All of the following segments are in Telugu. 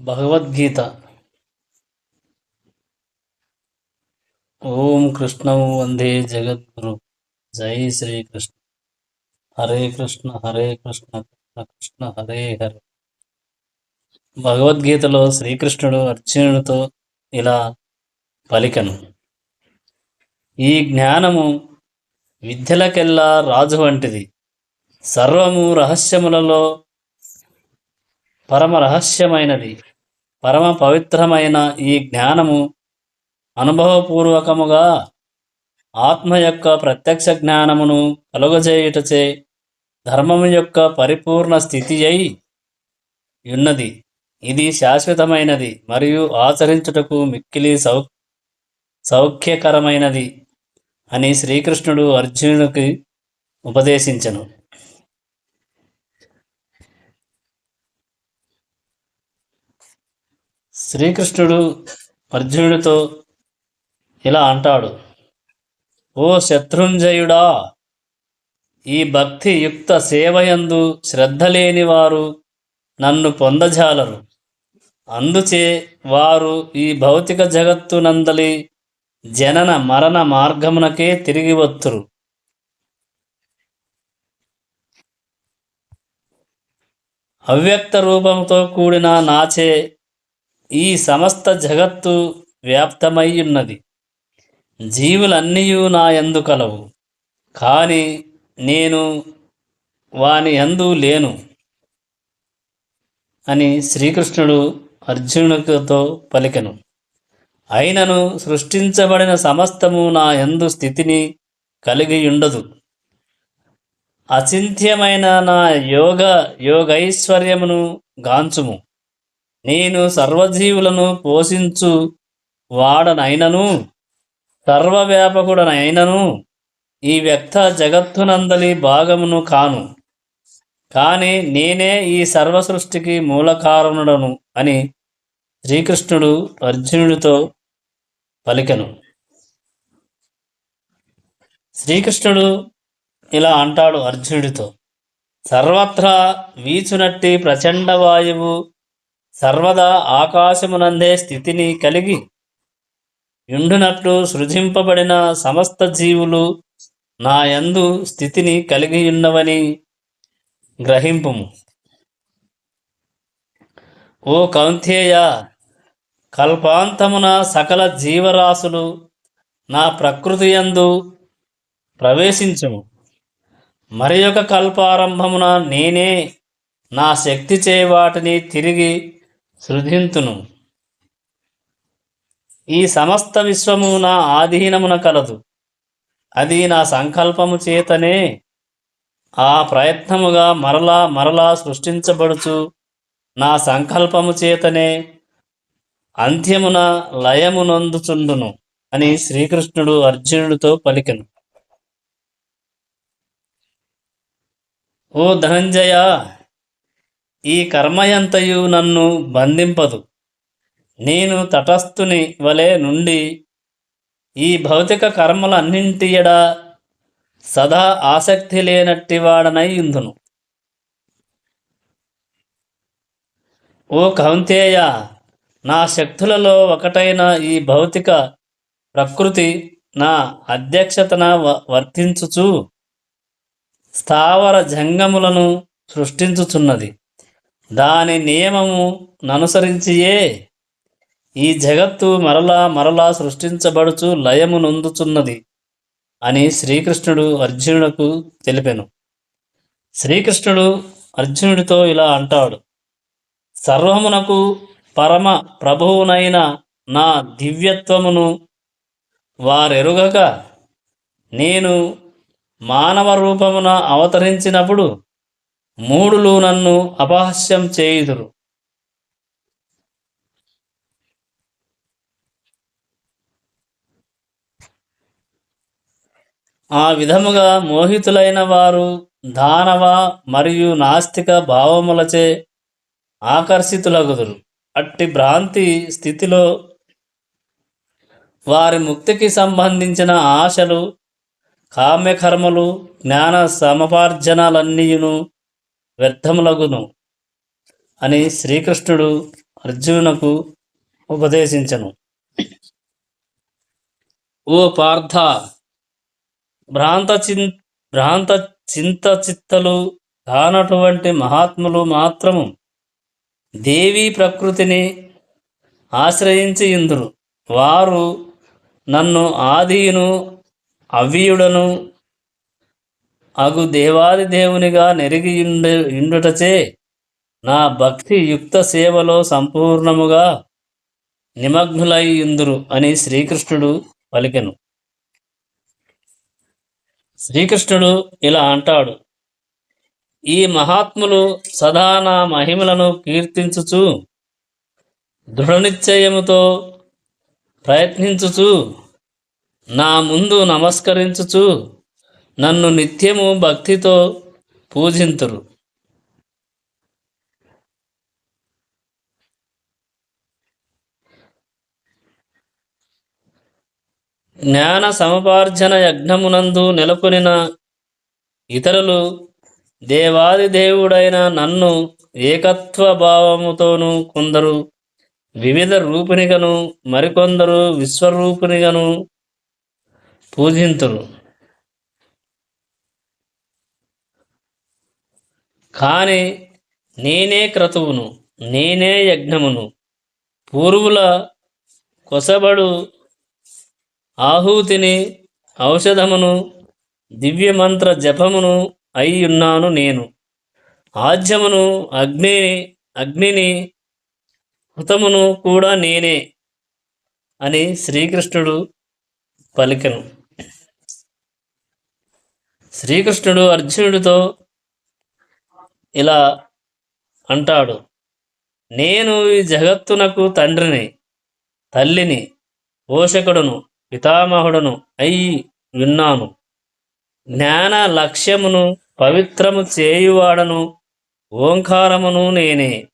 భగవద్గీత. ఓం కృష్ణం వందే జగద్గురు. జై శ్రీకృష్ణ. హరే కృష్ణ హరే కృష్ణ కృష్ణ కృష్ణ హరే హరే. భగవద్గీతలో శ్రీకృష్ణుడు అర్జునుడితో ఇలా పలికను. ఈ జ్ఞానము విద్యలకెల్లా రాజు వంటిది. సర్వము రహస్యములలో పరమ రహస్యమైనది పరమ పవిత్రమైన ఈ జ్ఞానము అనుభవపూర్వకముగా ఆత్మ యొక్క ప్రత్యక్ష జ్ఞానమును కలుగజేయుటచే ధర్మము యొక్క పరిపూర్ణ స్థితి అయి ఉన్నది. ఇది శాశ్వతమైనది మరియు ఆచరించుటకు మిక్కిలి సౌ సౌఖ్యకరమైనది అని శ్రీకృష్ణుడు అర్జునుడికి ఉపదేశించను. శ్రీకృష్ణుడు అర్జునుడితో ఇలా అంటాడు ఓ శత్రుంజయుడా ఈ భక్తి యుక్త సేవయందు శ్రద్ధ లేని వారు నన్ను పొందజాలరు. అందుచే వారు ఈ భౌతిక జగత్తునందలి జనన మరణ మార్గమునకే తిరిగి వత్తురు. అవ్యక్త రూపంతో కూడిన నాచే ఈ సమస్త జగత్తు వ్యాప్తమై ఉన్నది జీవులన్నీ నా ఎందు కలవు. కానీ నేను వాని ఎందు లేను అని శ్రీకృష్ణుడు అర్జునుడితో పలికెను. అయినను సృష్టించబడిన సమస్తము నా ఎందు స్థితిని కలిగి ఉండదు అచింత్యమైన నా యోగ యోగైశ్వర్యమును గాంచుము. నేను సర్వజీవులను పోషించు వాడనైనను సర్వవ్యాపకుడనైనను ఈ వ్యక్త జగత్తునందలి భాగమును కాను. కానీ నేనే ఈ సర్వ సృష్టికి మూలకారణుడను అని శ్రీకృష్ణుడు అర్జునుడితో పలికెను. శ్రీకృష్ణుడు ఇలా అంటాడు అర్జునుడితో సర్వత్రా వీచునట్టి ప్రచండ వాయువు సర్వదా ఆకాశమునందే స్థితిని కలిగి యుండునట్లు సృజింపబడిన సమస్త జీవులు నా యందు స్థితిని కలిగి ఉన్నవని గ్రహింపుము. ఓ కౌంతేయ కల్పాంతమున సకల జీవరాశులు నా ప్రకృతి యందు ప్రవేశించము. మరి ఒక కల్పారంభమున నేనే నా శక్తి చే వాటిని తిరిగి సృజింతును ఈ సమస్త విశ్వము నా ఆధీనమున కలదు. అది నా సంకల్పము చేతనే ఆ ప్రయత్నముగా మరలా మరలా సృష్టించబడుచు నా సంకల్పము చేతనే అంత్యమున లయమునందుచుండును అని శ్రీకృష్ణుడు అర్జునుడితో పలికెను. ఓ ధనంజయ ఈ కర్మయంతయు నన్ను బంధింపదు. నేను తటస్థుని వలె నుండి ఈ భౌతిక కర్మలన్నింటియడా సదా ఆసక్తి లేనట్టివాడనై ఇందును. ఓ కౌంతేయ నా శక్తులలో ఒకటైన ఈ భౌతిక ప్రకృతి నా అధ్యక్షతన వర్తించుచు స్థావర జంగములను సృష్టించుచున్నది. దాని నియమముననుసరించియే ఈ జగత్తు మరలా మరలా సృష్టించబడుచు లయము నొందుచున్నది అని శ్రీకృష్ణుడు అర్జునుడికి తెలిపెను. శ్రీకృష్ణుడు అర్జునుడితో ఇలా అంటాడు సర్వమునకు పరమ ప్రభువునైన నా దివ్యత్వమును వారెరుగక నేను మానవ రూపమున అవతరించినప్పుడు మూడులు నన్ను అపహాస్యం చేయుదురు. ఆ విధముగా మోహితులైన వారు దానవ మరియు నాస్తిక భావములచే ఆకర్షితులగుదురు. అట్టి భ్రాంతి స్థితిలో వారి ముక్తికి సంబంధించిన ఆశలు కామ్యకర్మలు జ్ఞాన సమపార్జనలన్నీయును వ్యర్థములగును అని శ్రీకృష్ణుడు అర్జునునకు ఉపదేశించను. ఓ పార్థ భ్రాంత చిన్ భ్రాంత చింత చిత్తలు కానటువంటి మహాత్ములు మాత్రము దేవీ ప్రకృతిని ఆశ్రయించి ఇందురు. వారు నన్ను ఆదియును అవ్యుడను అగు దేవాది దేవునిగా నెరిగి ఇండుటచే నా భక్తి యుక్త సేవలో సంపూర్ణముగా నిమగ్నులై ఇందురు అని శ్రీకృష్ణుడు పలికెను. శ్రీకృష్ణుడు ఇలా అంటాడు ఈ మహాత్ములు సదా నా మహిమలను కీర్తించుచు దృఢనిశ్చయముతో ప్రయత్నించుచు నా ముందు నమస్కరించుచు నన్ను నిత్యము భక్తితో పూజింతురు. జ్ఞాన సముపార్జన యజ్ఞమునందు నెలకొనిన ఇతరులు దేవాది దేవుడైన నన్ను ఏకత్వ భావముతోనూ కొందరు వివిధ రూపిణిగను మరికొందరు విశ్వరూపిణిగను పూజింతురు. కానీ నేనే క్రతువును నేనే యజ్ఞమును. పూర్వుల కొసబడు ఆహూతిని ఔషధమును దివ్యమంత్ర జపమును అయి ఉన్నాను నేను. ఆజ్యమును అగ్నిని అగ్నిని హృతమును కూడా నేనే అని శ్రీకృష్ణుడు పలికెను. శ్రీకృష్ణుడు అర్జునుడితో ఇలా అంటాడు. నేను ఈ జగత్తునకు తండ్రిని తల్లిని పోషకుడును పితామహుడును అయి విన్నాను జ్ఞాన లక్ష్యమును పవిత్రము చేయువాడను ఓంకారమును నేనే.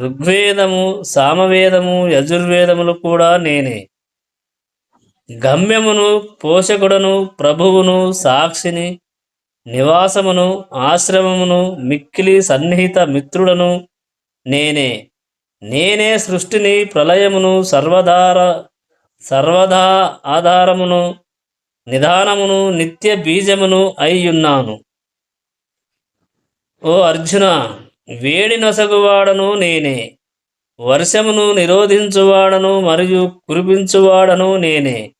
ఋగ్వేదము సామవేదము యజుర్వేదములు కూడా నేనే. గమ్యమును పోషకుడను ప్రభువును సాక్షిని నివాసమును ఆశ్రమమును మిక్కిలి సన్నిహిత మిత్రుడను నేనే. నేనే సృష్టిని ప్రళయమును సర్వధార సర్వదా ఆధారమును నిదానమును నిత్య బీజమును అయ్యున్నాను. ఓ అర్జున వేడి నొసగువాడను నేనే. వర్షమును నిరోధించువాడను మరియు కురిపించువాడను నేనే.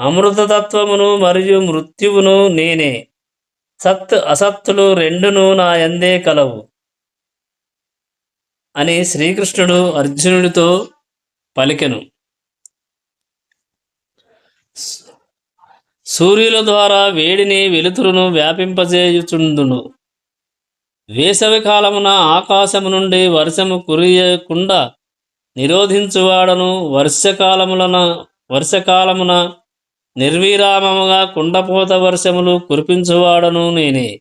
అమృతతత్వమును మరియు మృత్యువును నేనే. సత్ అసత్తులు రెండును నా ఎందే కలవు అని శ్రీకృష్ణుడు అర్జునుడితో పలికెను. సూర్యుల ద్వారా వేడిని వెలుతురును వ్యాపింపజేయుచుండును. వేసవి కాలమున ఆకాశము నుండి వర్షము కురియకుండా నిరోధించువాడను వర్షకాలములన వర్షకాలమున నిర్విరామముగా కుండపోత వర్షములు కురిపించువాడను నేనే.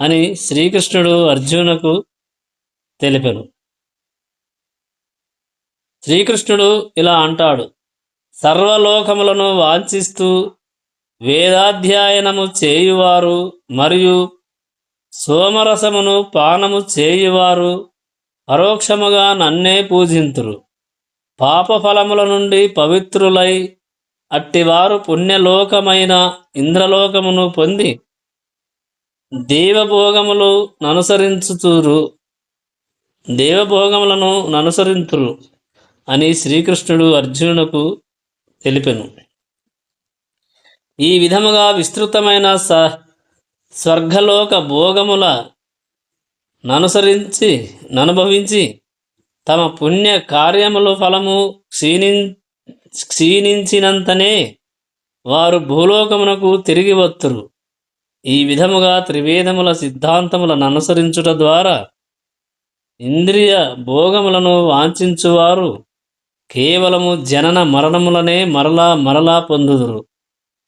అని శ్రీకృష్ణుడు అర్జునకు తెలిపెను. శ్రీకృష్ణుడు ఇలా అంటాడు సర్వలోకములను వాంఛిస్తూ వేదాధ్యయనము చేయువారు మరియు సోమరసమును పానము చేయువారు పరోక్షముగా నన్నే పూజింతురు. పాపఫలముల నుండి పవిత్రులై అట్టివారు పుణ్యలోకమైన ఇంద్రలోకమును పొంది దేవభోగములు ననుసరించుతురు. దేవభోగములను ననుసరింతురు అని శ్రీకృష్ణుడు అర్జునునకు తెలిపెను. ఈ విధముగా విస్తృతమైన స స్వర్గలోక భోగముల ననుసరించి ననుభవించి తమ పుణ్య కార్యముల ఫలము క్షీణి క్షీణించినంతనే వారు భూలోకమునకు తిరిగి వత్తురు. ఈ విధముగా త్రివేదముల సిద్ధాంతములను అనుసరించుట ద్వారా ఇంద్రియ భోగములను వాంఛించువారు కేవలము జనన మరణములనే మరలా మరలా పొందుదురు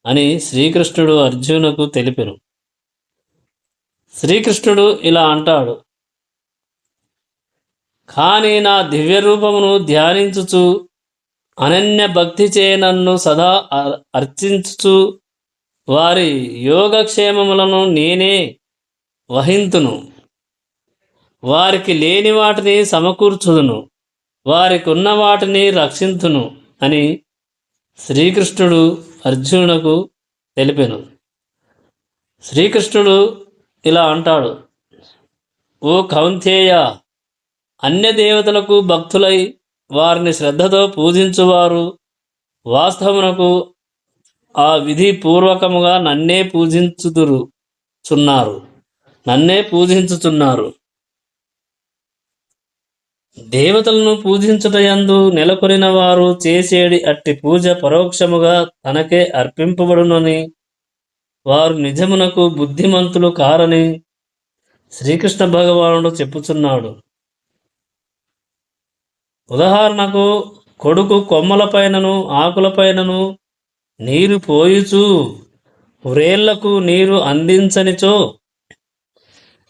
అని శ్రీకృష్ణుడు అర్జునుకు తెలిపెను. శ్రీకృష్ణుడు ఇలా అంటాడు కానీ నా దివ్య రూపమును ధ్యానించుచు అనన్య భక్తిచే నన్ను సదా అర్చించుచు వారి యోగక్షేమములను నేనే వహింతును. వారికి లేని వాటిని సమకూర్చుదును వారికి ఉన్న వాటిని రక్షించును అని శ్రీకృష్ణుడు అర్జునునకు తెలిపెను. శ్రీకృష్ణుడు ఇలా అంటాడు ఓ కౌంతేయ అన్య దేవతలకు భక్తులై వారిని శ్రద్ధతో పూజించువారు. వాస్తవమునకు ఆ విధి పూర్వకముగా నన్నే పూజించుదురు చున్నారు. నన్నే పూజించుచున్నారు. దేవతలను పూజించుటయందు నెలకొనిన వారు చేసేడి అట్టి పూజ పరోక్షముగా తనకే అర్పింపబడునని వారు నిజమునకు బుద్ధిమంతులు కారని శ్రీకృష్ణ భగవానుడు చెప్పుచున్నాడు. ఉదాహరణకు కొడుకు కొమ్మలపైనను ఆకులపైనను నీరు పోయిచు వ్రేళ్ళకు నీరు అందించనిచో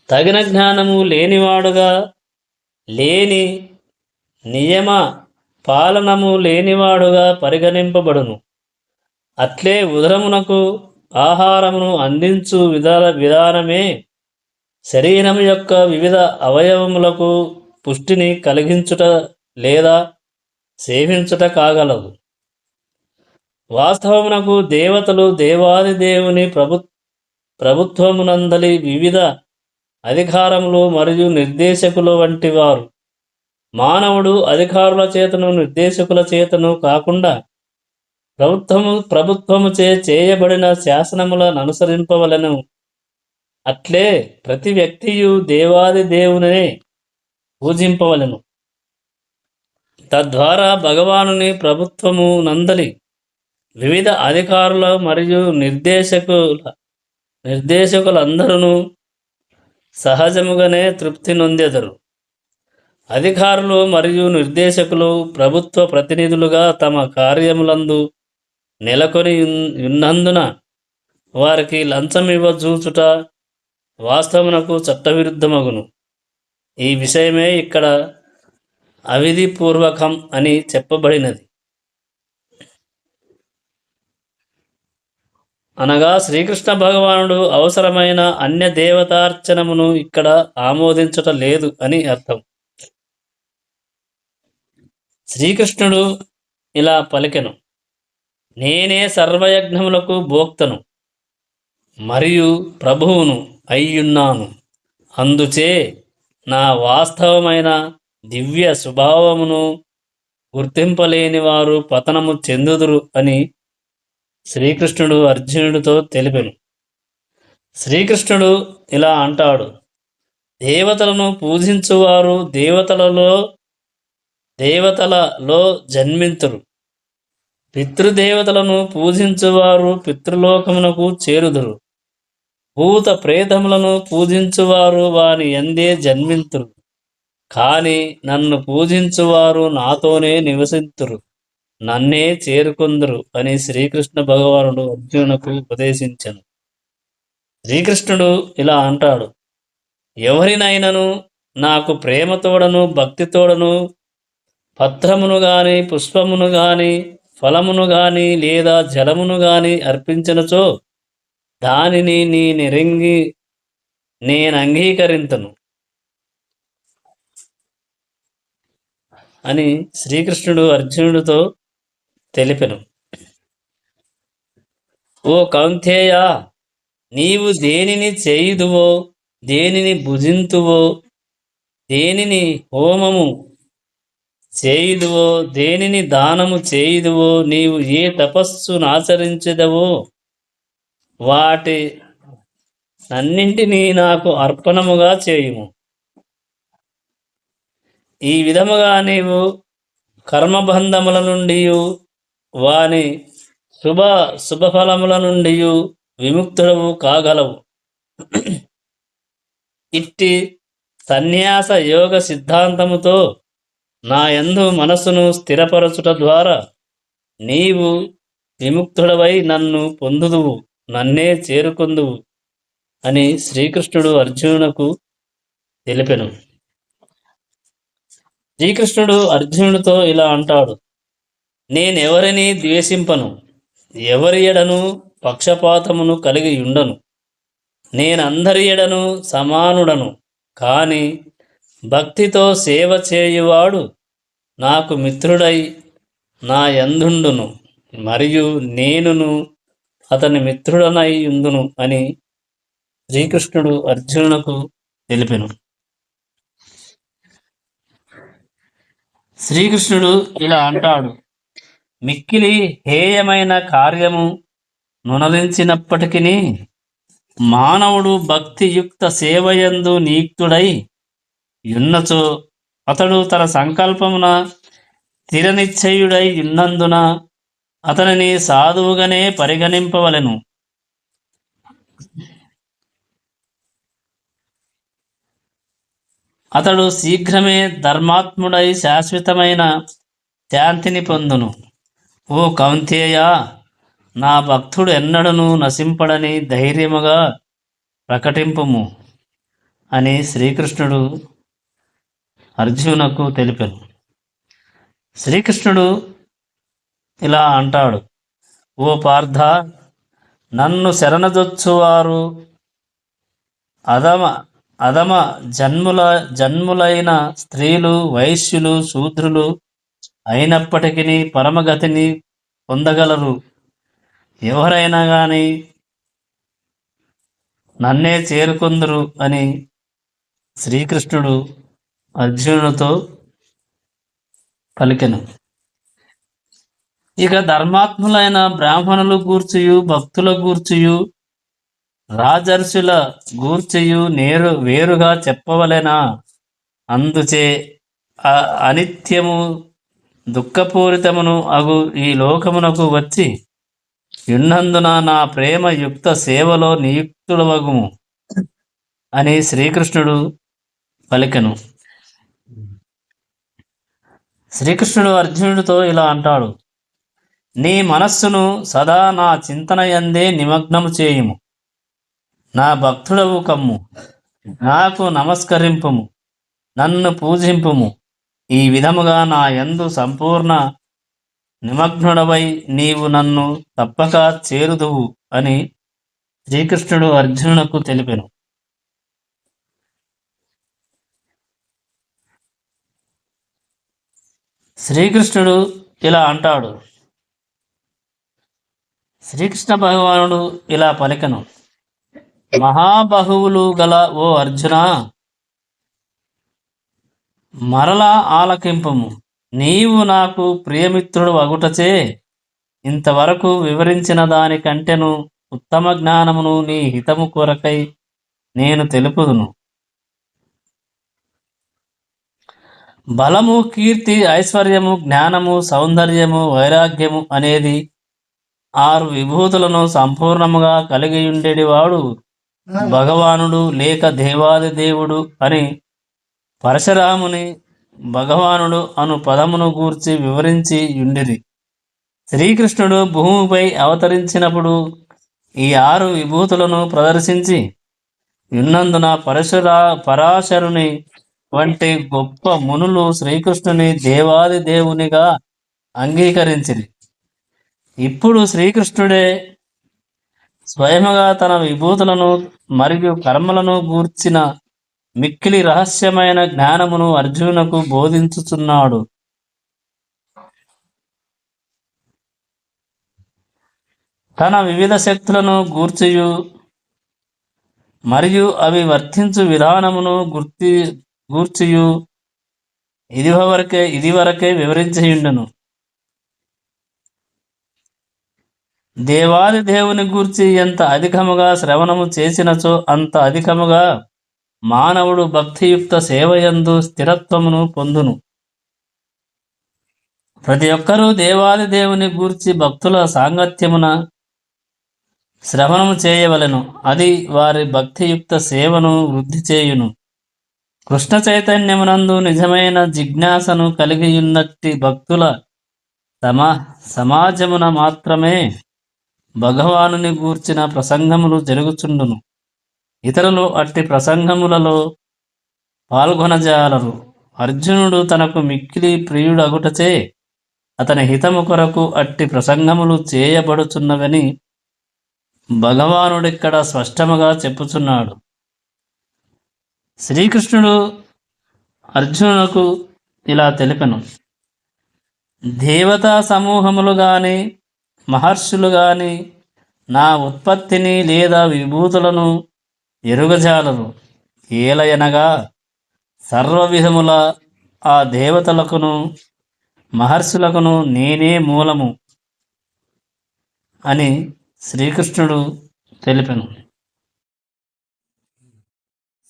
తగిన జ్ఞానము లేనివాడుగా లేని నియమ పాలనము లేనివాడుగా పరిగణింపబడును. అట్లే ఉదరమునకు ఆహారమును అందించు విధాన విధానమే శరీరం యొక్క వివిధ అవయవములకు పుష్టిని కలిగించుట లేదా సేవించుట కాగలదు వాస్తవమునకు దేవతలు దేవాది దేవుని ప్రభు ప్రభుత్వమునందలి వివిధ అధికారములు మరియు నిర్దేశకులు వంటి వారు మానవుడు అధికారుల చేతను నిర్దేశకుల చేతను కాకుండా ప్రభుత్వము ప్రభుత్వము చే చేయబడిన శాసనములను అనుసరింపవలను. అట్లే ప్రతి వ్యక్తియు దేవాది దేవునే పూజింపవలను. తద్వారా భగవానుని ప్రభుత్వము నందలి వివిధ అధికారుల మరియు నిర్దేశకుల నిర్దేశకులందరూ సహజముగానే తృప్తి నొందెదరు. అధికారులు మరియు నిర్దేశకులు ప్రభుత్వ ప్రతినిధులుగా తమ కార్యములందు నెలకొని ఉన్నందున వారికి లంచం ఇవ్వజూచుట వాస్తవమునకు చట్టవిరుద్ధమగును. ఈ విషయమే ఇక్కడ అవిధిపూర్వకం అని చెప్పబడినది. అనగా శ్రీకృష్ణ భగవానుడు అవసరమైన అన్య దేవతార్చనమును ఇక్కడ ఆమోదించట లేదు అని అర్థం. శ్రీకృష్ణుడు ఇలా పలికెను. నేనే సర్వయజ్ఞములకు భోక్తను మరియు ప్రభువును అయ్యున్నాను. అందుచే నా వాస్తవమైన దివ్య స్వభావమును గుర్తింపలేని వారు పతనము చెందుదురు అని శ్రీకృష్ణుడు అర్జునుడితో తెలిపెను. శ్రీకృష్ణుడు ఇలా అంటాడు దేవతలను పూజించువారు దేవతలలో దేవతలలో జన్మింతురు. పితృదేవతలను పూజించువారు పితృలోకమునకు చేరుదురు. భూత ప్రేతములను పూజించువారు వారి ఎందే జన్మింతురు. కాని నన్ను పూజించువారు నాతోనే నివసింతురు నన్నే చేరుకుందరు అని శ్రీకృష్ణ భగవానుడు అర్జునుకు ఉపదేశించను. శ్రీకృష్ణుడు ఇలా అంటాడు. ఎవరినైనను నాకు ప్రేమతోడను భక్తితోడను పత్రమును గాని పుష్పమును గాని ఫలమును గాని లేదా జలమును గాని అర్పించినచో దానిని నీ నిరంగి నేను అంగీకరింతను. అని శ్రీకృష్ణుడు అర్జునుడితో తెలిపెను. ఓ కౌంతేయ నీవు దేనిని చేయుదువో దేనిని భుజింతువో దేనిని హోమము చేయుదువో దేనిని దానము చేయుదువో నీవు ఏ తపస్సును ఆచరించదవో వాటి అన్నింటినీ నాకు అర్పణముగా చేయుము. ఈ విధముగా నీవు కర్మబంధముల నుండి వాని శుభ శుభఫలముల నుండి విముక్తుడవు కాగలవు. ఇట్టి సన్యాస యోగ సిద్ధాంతముతో నా యందు మనస్సును స్థిరపరచుట ద్వారా నీవు విముక్తుడవై నన్ను పొందుదువు నన్నే చేరుకొందువు అని శ్రీకృష్ణుడు అర్జునునకు తెలిపెను. శ్రీకృష్ణుడు అర్జునుడితో ఇలా అంటాడు. నేనెవరిని ద్వేషింపను? ఎవరి ఎడను పక్షపాతమును కలిగి ఉండను. నేనందరి ఎడను సమానుడను. కాని భక్తితో సేవ చేయువాడు నాకు మిత్రుడై నా యందుండును. మరియు నేనును అతని మిత్రుడనై ఉందును అని శ్రీకృష్ణుడు అర్జునునకు తెలిపెను. శ్రీకృష్ణుడు ఇలా అంటాడు. మిక్కిలి హేయమైన కార్యము నునరించినప్పటికీ మానవుడు భక్తియుక్త సేవయందు నీక్తుడై ఉన్నచో అతడు తన సంకల్పమున తిరనిశ్చయుడై ఉన్నందున అతనిని సాధువుగానే పరిగణింపవలెను. అతడు శీఘ్రమే ధర్మాత్ముడై శాశ్వతమైన శాంతిని పొందును. ఓ కౌంతేయ నా భక్తుడు ఎన్నడను నశింపడని ధైర్యముగా ప్రకటింపుము అని శ్రీకృష్ణుడు అర్జునకు తెలిపాను. శ్రీకృష్ణుడు ఇలా అంటాడు ఓ పార్థ నన్ను శరణదొచ్చువారు అధమ అధమ జన్ముల జన్ములైన స్త్రీలు వైశ్యులు శూద్రులు అయినప్పటికీ పరమగతిని పొందగలరు. ఎవరైనా కానీ నన్నే చేరుకుందరు అని శ్రీకృష్ణుడు అర్జునుడితో పలికెను. ఇక ధర్మాత్ములైన బ్రాహ్మణులు గూర్చియు భక్తుల గూర్చియు రాజర్షుల గూర్చియు నేరు వేరుగా చెప్పవలెనా? అందుచే అనిత్యము దుఃఖపూరితమును అగు ఈ లోకమునకు వచ్చి ఉన్నందున నా ప్రేమ యుక్త సేవలో నియుక్తుడవగుము అని శ్రీకృష్ణుడు పలికెను. శ్రీకృష్ణుడు అర్జునుడితో ఇలా అంటాడు నీ మనస్సును సదా నా చింతన ఎందే నిమగ్నము చేయుము. నా భక్తుడవు కమ్ము. నాకు నమస్కరింపుము. నన్ను పూజింపుము. ఈ విధముగా నా యందు సంపూర్ణ నిమగ్నుడవై నీవు నన్ను తప్పక చేరుదువు అని శ్రీకృష్ణుడు అర్జునునకు తెలిపెను. శ్రీకృష్ణుడు ఇలా అంటాడు. శ్రీకృష్ణ భగవానుడు ఇలా పలికను. మహాబహువులు గల ఓ అర్జున మరలా ఆలకింపము. నీవు నాకు ప్రియమిత్రుడు అగుటచే ఇంతవరకు వివరించిన దానికంటెను ఉత్తమ జ్ఞానమును నీ హితము కొరకై నేను తెలుపుదును. బలము కీర్తి ఐశ్వర్యము జ్ఞానము సౌందర్యము వైరాగ్యము అనేది ఆరు విభూతులను సంపూర్ణముగా కలిగి ఉండేటివాడు భగవానుడు లేక దేవాది దేవుడు అని పరశురాముని భగవానుడు అను పదమును గూర్చి వివరించి యుండిరి. శ్రీకృష్ణుడు భూమిపై అవతరించినప్పుడు ఈ ఆరు విభూతులను ప్రదర్శించి ఉన్నందున పరశురా పరాశరుని వంటి గొప్ప మునులు శ్రీకృష్ణుని దేవాది దేవునిగా అంగీకరించిరి. ఇప్పుడు శ్రీకృష్ణుడే స్వయముగా తన విభూతులను మరియు కర్మలను గూర్చిన మిక్కిలి రహస్యమైన జ్ఞానమును అర్జునునకు బోధించుచున్నాడు. తన వివిధ శక్తులను గూర్చియు మరియు అవి వర్తించు విధానమును గుర్తి గూర్చియు. ఇది వరకే ఇది వరకే వివరించియుండెను. దేవాది దేవుని గూర్చి ఎంత అధికముగా శ్రవణము చేసినచో అంత అధికముగా మానవుడు భక్తియుక్త సేవయందు స్థిరత్వమును పొందును. ప్రతి ఒక్కరూ దేవాది దేవుని గూర్చి భక్తుల సాంగత్యమున శ్రవణము చేయవలెను. అది వారి భక్తియుక్త సేవను వృద్ధి చేయును. కృష్ణ చైతన్యమునందు నిజమైన జిజ్ఞాసను కలిగియున్నట్టి భక్తుల సమా సమాజమున మాత్రమే భగవానుని గూర్చిన ప్రసంగములు జరుగుచుండును. ఇతరులు అట్టి ప్రసంగములలో పాల్గొనజాలరు. అర్జునుడు తనకు మిక్కిలి ప్రియుడగుటచే అతని హితము కొరకు అట్టి ప్రసంగములు చేయబడుచున్నవని భగవానుడిక్కడ స్పష్టముగా చెప్పుచున్నాడు. శ్రీకృష్ణుడు అర్జునులకు ఇలా తెలిపెను. దేవతా సమూహములు కానీ మహర్షులు గాని నా ఉత్పత్తిని లేదా విభూతులను ఎరుగజాలరు. ఏలయనగా సర్వవిధముల ఆ దేవతలకును మహర్షులకును నేనే మూలము అని శ్రీకృష్ణుడు తెలిపెను.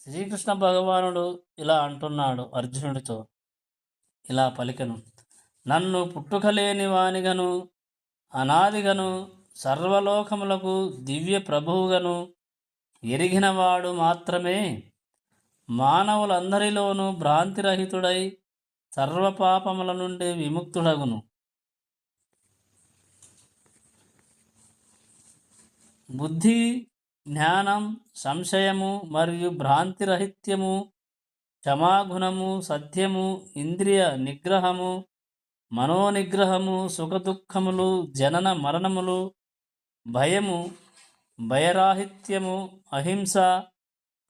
శ్రీకృష్ణ భగవానుడు ఇలా అంటున్నాడు అర్జునుడితో. ఇలా పలికెను. నన్ను పుట్టుకలేని వానిగను అనాదిగను సర్వలోకములకు దివ్య ప్రభువుగను ఎరిగినవాడు మాత్రమే మానవులందరిలోనూ భ్రాంతిరహితుడై సర్వపాపముల నుండి విముక్తుడగును. బుద్ధి జ్ఞానం సంశయము మరియు భ్రాంతిరహిత్యము క్షమాగుణము సత్యము ఇంద్రియ నిగ్రహము మనోనిగ్రహము సుఖదుఖములు జనన మరణములు భయము భయరాహిత్యము అహింస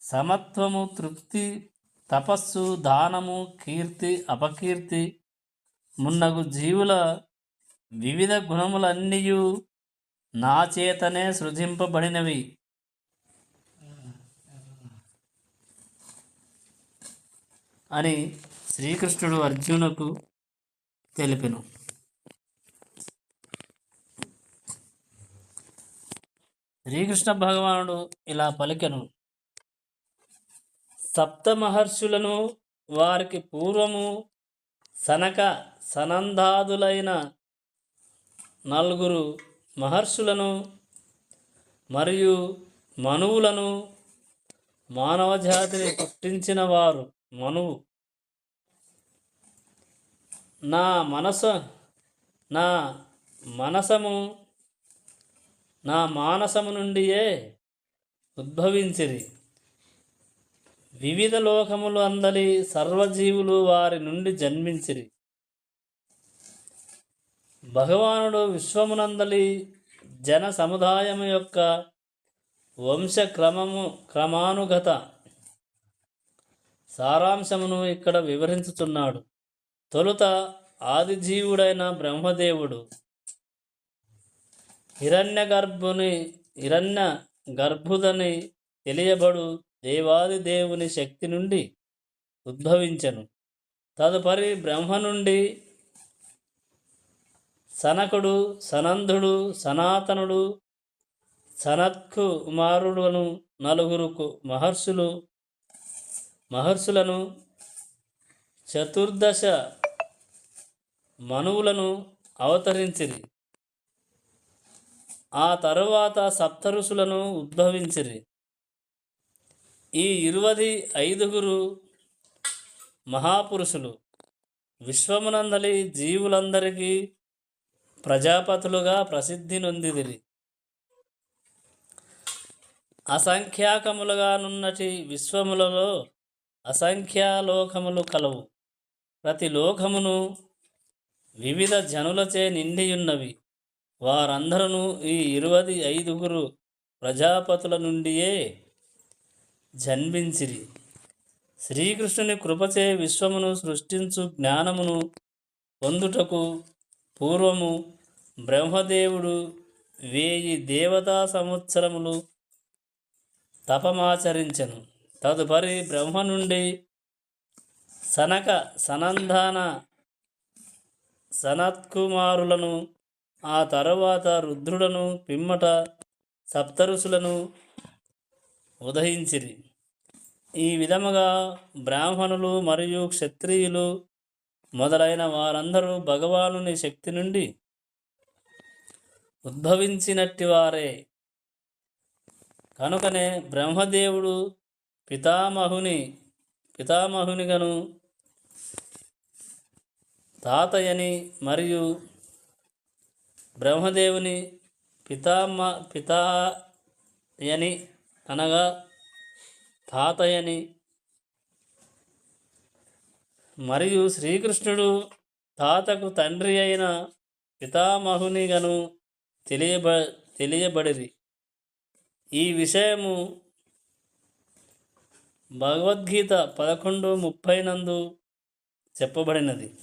సమత్వము తృప్తి తపస్సు దానము కీర్తి అపకీర్తి మున్నగు జీవుల వివిధ గుణములన్నీ నా చేతనే సృజింపబడినవి. అని శ్రీకృష్ణుడు అర్జునుకు తెలిపెను. శ్రీకృష్ణ భగవానుడు ఇలా పలికెను. సప్త మహర్షులను వారికి పూర్వము సనక సనందాదులైన నలుగురు మహర్షులను మరియు మనువులను మానవ జాతిని పుట్టించిన వారు మనువు. నా మనస నా మనసము నా మానసము నుండియే ఉద్భవించిరి. వివిధ లోకములు అందలి సర్వజీవులు వారి నుండి జన్మించిరి. భగవానుడు విశ్వమునందలి జన సముదాయము యొక్క వంశ క్రమము క్రమానుగత సారాంశమును ఇక్కడ వివరించుతున్నాడు తొలుత ఆదిజీవుడైన బ్రహ్మదేవుడు. హిరణ్య గర్భుని హిరణ్య గర్భుదని తెలియబడు దేవాది దేవుని శక్తి నుండి ఉద్భవించను. తదుపరి బ్రహ్మ నుండి సనకుడు సనందుడు సనాతనుడు సనత్కు కుమారుడును నలుగురు మహర్షులు మహర్షులను చతుర్దశ మనువులను అవతరించిరి. ఆ తరువాత సప్తఋషులను ఉద్భవించిరి. ఈ ఇరువది ఐదుగురు మహాపురుషులు విశ్వమునందలి జీవులందరికీ ప్రజాపతులుగా ప్రసిద్ధి నొందిదిరి అసంఖ్యాకములుగానున్నటి విశ్వములలో అసంఖ్యాలోకములు కలవు. ప్రతి లోకమును వివిధ జనులచే నిండియున్నవి. వారందరూ ఈ ఇరువది ఐదుగురు ప్రజాపతుల నుండియే జన్మించిరి. శ్రీకృష్ణుని కృపచే విశ్వమును సృష్టించు జ్ఞానమును పొందుటకు పూర్వము బ్రహ్మదేవుడు వేయి దేవతా సంవత్సరములు తపమాచరించెను. తదుపరి బ్రహ్మ నుండి సనక సనందాన సనత్కుమారులను ఆ తరువాత రుద్రులను పిమ్మట సప్తఋషులను ఉదయించిరి. ఈ విధముగా బ్రాహ్మణులు మరియు క్షత్రియులు మొదలైన వారందరూ భగవానుని శక్తి నుండి ఉద్భవించినట్టి వారే. కనుకనే బ్రహ్మదేవుడు పితామహుని పితామహునిగను తాతయ్యని మరియు బ్రహ్మదేవుని పితామ పితాయని అనగా తాతయ్యని మరియు శ్రీకృష్ణుడు తాతకు తండ్రి అయిన పితామహునిగను తెలియబ తెలియబడిరి. ఈ విషయము భగవద్గీత పదకొండు ముప్పై నందు చెప్పబడినది.